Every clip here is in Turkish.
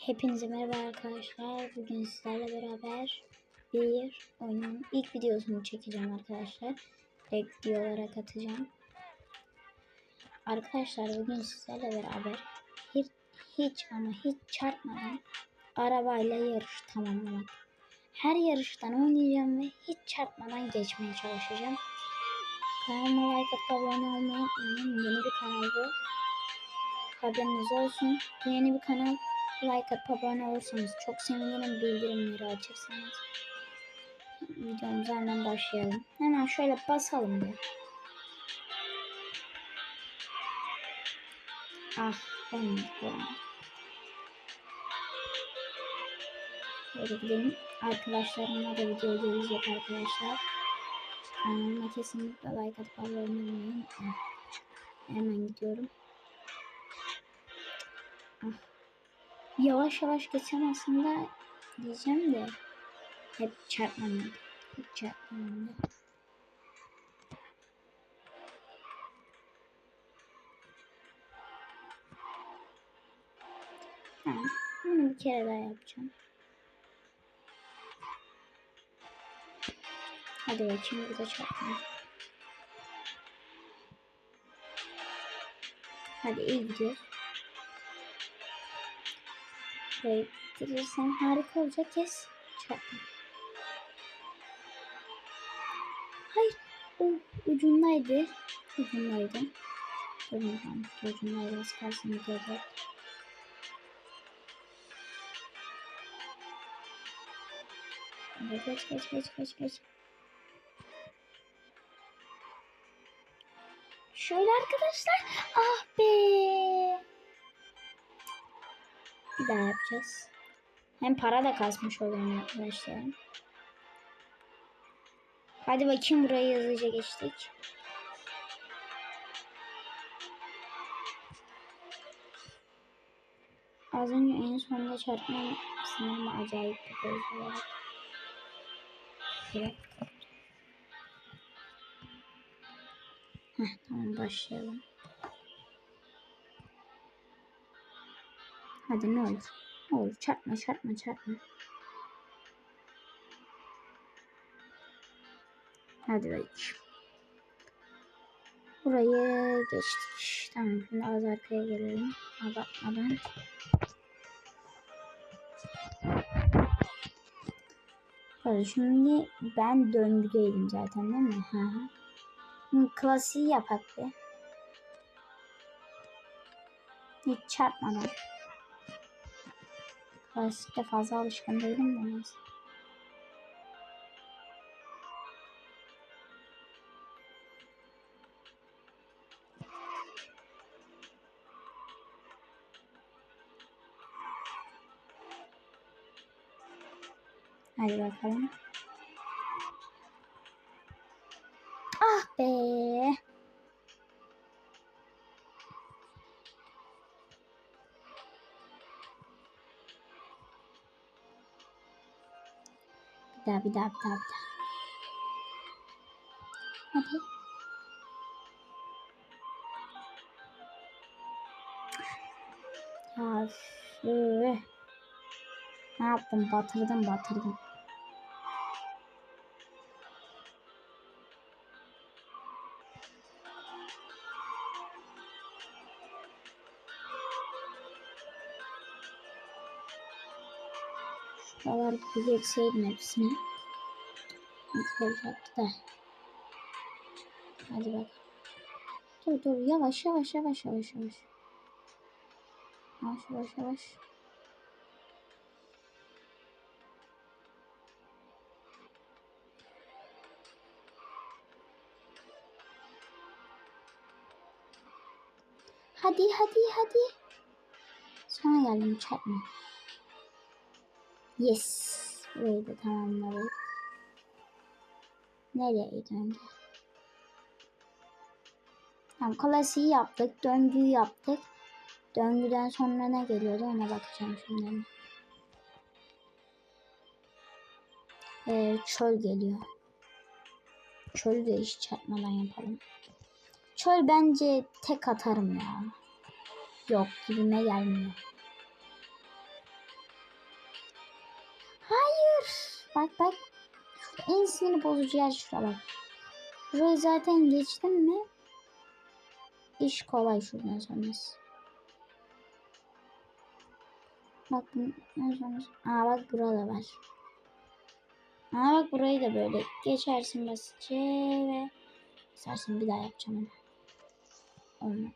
Hepinize merhaba arkadaşlar. Bugün sizlerle beraber bir oyunun ilk videosunu çekeceğim arkadaşlar. Direkt videolara katacağım. Arkadaşlar bugün sizlerle beraber hiç, hiç ama hiç çarpmadan arabayla yarış tamamlamak. Her yarıştan oynayacağım ve hiç çarpmadan geçmeye çalışacağım. Kanalıma like atıp abone olmayı unutmayın. Yeni bir kanal bu. Haberiniz olsun. Yeni bir kanal. Like atıp abone olursanız çok sevinirim. Bildirimleri açırsanız. Videomuza hemen başlayalım. Hemen şöyle basalım bir. Ah olmadı. Böyle gidelim. Arkadaşlarımla da video gelecek arkadaşlar. Kanalıma kesinlikle like atıp abone olmayı unutmayın. Hemen gidiyorum. Ah. Yavaş yavaş geçsem aslında diyeceğim de hep çarpmamalı. Hep çarpmamalı. Tamam. Bunu bir kere daha yapacağım. Hadi bakayım burada çarpmayalım. Hadi iyi gidiyor. Burayı bitirirsem harika olacak. Kes. Çarpma. Hayır. O ucundaydı. Ucundaydı. Ucundaydı. Kalsın gidiyordu. Hadi geç geç geç geç geç. Şöyle arkadaşlar. Ah be. Bir daha yapacağız. Hem para da kasmış oluyorum arkadaşlar. Hadi bakayım burayı hızlıca geçtik. Az önce en sonunda çarpmam sanırım acayip bir. Evet. Heh, tamam başlayalım. Hadi ne olur. Ne olur çarpma çarpma çarpma. Hadi bakayım. Burayı geçtik. Tamam şimdi az arkaya gelelim. Abartmadan. Böyle şimdi ben döngüdeydim zaten değil mi? Hı hı. Şimdi klasiği yapak bir. Hiç çarpmadan. Klasikte fazla alışkın değilim de neyse. Hadi bakalım. Daha bir daha bir daha bir daha. Hadi. Ya. Ne yaptım? Batırdım batırdım. Şuralar bir geçseydim hepsini. Nasıl olacaktı da. Hadi bak. Dur dur yavaş yavaş yavaş yavaş yavaş. Yavaş yavaş yavaş. Hadi hadi hadi. Sonra geldim çarpma. Yes. Burayı da tamamladık. Nereye döndü? Tamam klasiği yaptık. Döngüyü yaptık. Döngüden sonra ne geliyordu ona bakacağım şimdi. Ee, çöl geliyor. Çölü de hiç çarpmadan yapalım. Çöl bence tek atarım ya. Yok gibime gelmiyor. Bak bak. En sinir bozucu yer şura bak. Burayı zaten geçtim mi? İş kolay şuradan sonrası. Bak bundan sonrası. Aa bak burada var. Aa bak burayı da böyle geçersin basitçe ve istersen bir daha yapacağım onu. Olmadı.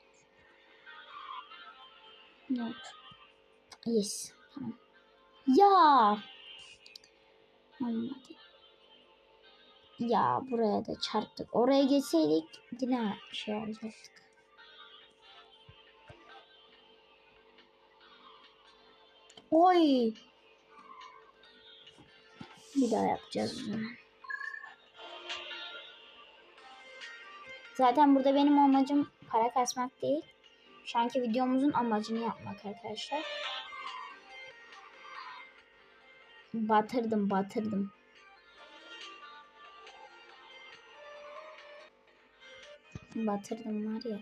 Yok. Yes. Tamam. Ya. Olmadı. Ya buraya da çarptık. Oraya geçseydik yine şey olacaktık. Oy. Bir daha yapacağız zaman. Zaten burada benim amacım para kasmak değil. Şu anki videomuzun amacını yapmak arkadaşlar. Batırdım batırdım. Batırdım var ya.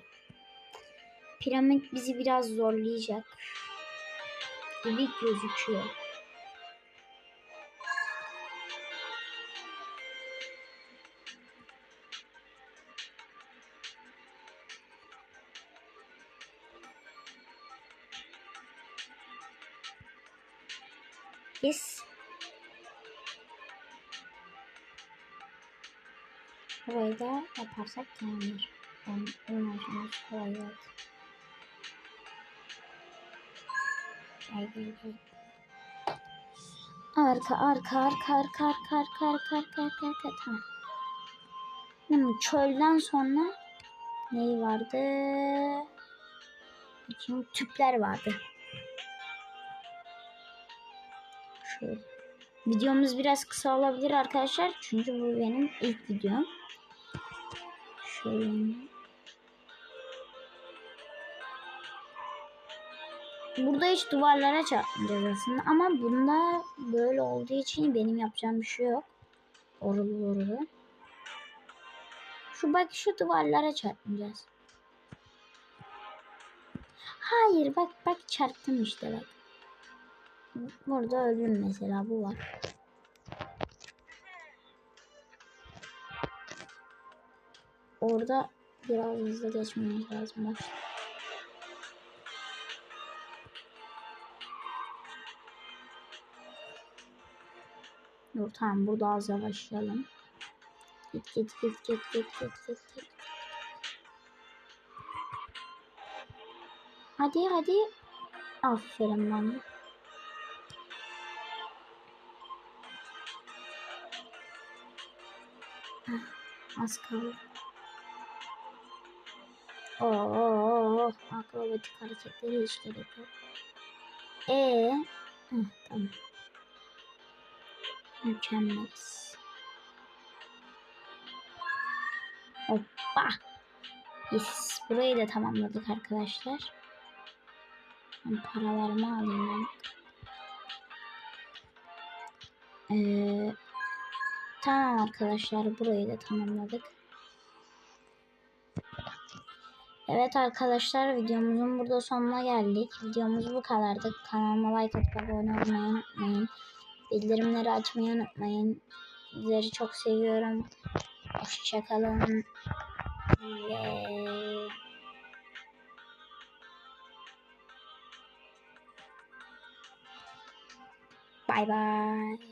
Piramit bizi biraz zorlayacak. Gibi gözüküyor. Yes. Burayı da yaparsak tamamdır. Ondan sonra kolay geldi. Gel gel. Arka arka arka arka arka arka arka arka arka arka tamam. Şimdi çölden sonra neyi vardı? Bakayım tüpler vardı. Şöyle. Videomuz biraz kısa olabilir arkadaşlar. Çünkü bu benim ilk videom. Şöyle. Burada hiç duvarlara çarpmayacağız aslında. Ama bunda böyle olduğu için benim yapacağım bir şey yok. Orulu orulu. Şu bak şu duvarlara çarpmayacağız. Hayır bak bak çarptım işte bak. Burada öldüm mesela bu var. Orada biraz hızlı geçmemiz lazım. Bak. Dur tamam burada az yavaşlayalım. Git git git git git git git git. Hadi hadi. Aferin bana. Az kaldı. Oo, akrobatik hareketleri hiç gerek yok. Ee, Heh, tamam. Mükemmeliz. Hoppa. Yes. Burayı da tamamladık arkadaşlar. Ben paralarımı alayım ben. Ee, tamam arkadaşlar burayı da tamamladık. Evet arkadaşlar videomuzun burada sonuna geldik. Videomuz bu kadardı. Kanalıma like atıp abone olmayı unutmayın. Bildirimleri açmayı unutmayın. Sizleri çok seviyorum. Hoşçakalın. Ve... Bye bye.